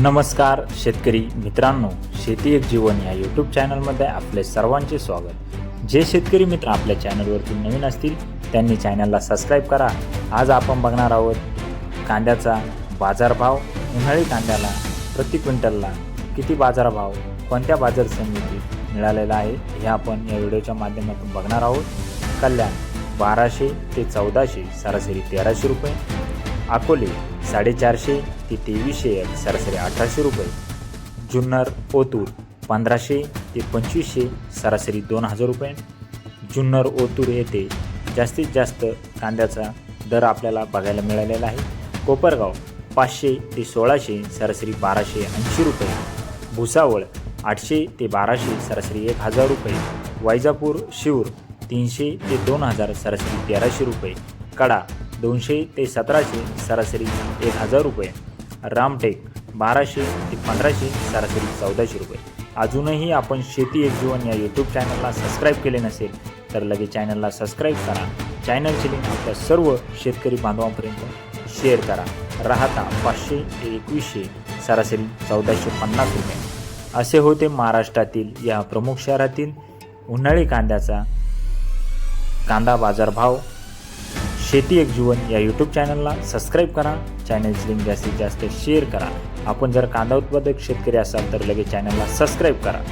नमस्कार शेतकरी मित्रांनो शेती एक जीवन या यूट्यूब चॅनलमध्ये आपले सर्वांचे स्वागत. जे शेतकरी मित्र आपल्या चॅनलवरती नवीन असतील त्यांनी चॅनलला सबस्क्राईब करा. आज आपण बघणार आहोत कांद्याचा बाजारभाव. उन्हाळी कांद्याला प्रति क्विंटलला किती बाजारभाव कोणत्या बाजार समितीत मिळालेला आहे हे आपण या व्हिडिओच्या माध्यमातून बघणार आहोत. कल्याण बाराशे ते चौदाशे सरासरी तेराशे रुपये. अकोले साडेचारशे ते तेवीसशे एक सरासरी अठराशे रुपये. जुन्नर ओतूर पंधराशे ते पंचवीसशे सरासरी दोन हजार रुपये. जुन्नर ओतूर येथे जास्तीत जास्त कांद्याचा दर आपल्याला बघायला मिळालेला आहे. कोपरगाव पाचशे ते सोळाशे सरासरी बाराशे ऐंशी रुपये. भुसावळ आठशे ते बाराशे सरासरी एक हजार रुपये. वैजापूर शिऊर तीनशे ते दोन हजार सरासरी तेराशे रुपये. कडा दोनशे ते सतराशे सरासरी एक हजार रुपये. रामटेक बाराशे ते पंधराशे सरासरी चौदाशे रुपये. अजूनही आपण शेती एक जीवन या यूट्यूब चॅनलला सबस्क्राईब केले नसेल तर लगेच चॅनलला सबस्क्राईब करा. चॅनलची लिंक आपल्या सर्व शेतकरी बांधवांपर्यंत शेअर करा. राहता पाचशे ते एकवीसशे सरासरी चौदाशे पन्नास रुपये. असे होते महाराष्ट्रातील या प्रमुख शहरातील उन्हाळी कांद्याचा कांदा बाजारभाव. शेती एक जीवन या यूट्यूब चॅनलला सबस्क्राईब करा. चॅनलची लिंक जास्तीत जास्त शेअर करा. आपण जर कांदा उत्पादक शेतकरी असाल तर लगेच चॅनलला सबस्क्राईब करा.